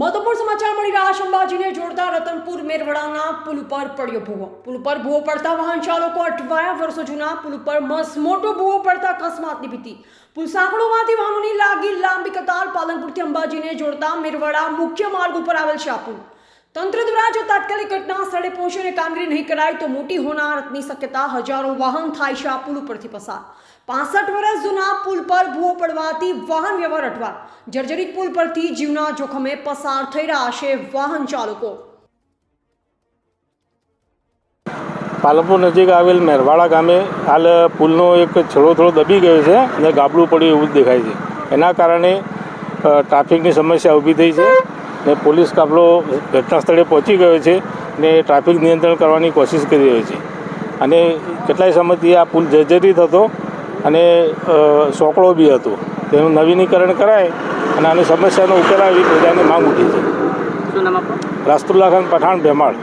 મહત્વપૂર્ણ સમાચાર મળી રહ્યા છે અંબાજીને. જોડતા રતનપુર મેરવડાના પુલ ઉપર પડ્યો ભૂવો. પુલ ઉપર ભૂવો પડતા વાહન ચાલકો અટવાયા વર્ષો જૂના. પુલ ઉપર મસ મોટો ભૂવો પડતા અકસ્માતની ભીતિ પુલ સાંકળોમાંથી વાહનોની લાગી લાંબી કતાર. પાલનપુરથી અંબાજીને જોડતા મેરવડા મુખ્ય માર્ગ ઉપર આવેલ છે આ પુલ. તંત્ર દ્વારા જો તાત્કાલિક ઘટના સ્થળે પહોંચીને કામગીરી નહીં કરાય તો મોટી હોનારતની શક્યતા હજારો વાહન થાય છે આ પુલ ઉપરથી પસાર. પાસઠ વર્ષ જૂના પુલ પર ભૂવો પડવાથી વાહન વ્યવહાર અટવા જર્જરિત પુલ પરથી જીવના જોખમે પસાર થઈ રહ્યા છે વાહન ચાલકો. પાલનપુર નજીક આવેલ મેરવાડા ગામે હાલ પુલનો એક છેડો થોડો દબી ગયો છે અને ગાબડું પડ્યું એવું જ દેખાય છે. એના કારણે ટ્રાફિકની સમસ્યા ઊભી થઈ છે. ને પોલીસ કાફલો ઘટના સ્થળે પહોંચી ગયો છે ને ટ્રાફિક નિયંત્રણ કરવાની કોશિશ કરી રહ્યો છે. અને કેટલાય સમયથી આ પુલ જર્જરિત હતો અને સોકળો બી હતો. તેનું નવીનીકરણ કરાય અને આની સમસ્યાનો ઉકેલ આવી પ્રજાની માંગ ઉઠી છે. રાસ્તુલ્લા ખાન પઠાણ ભેમાળ.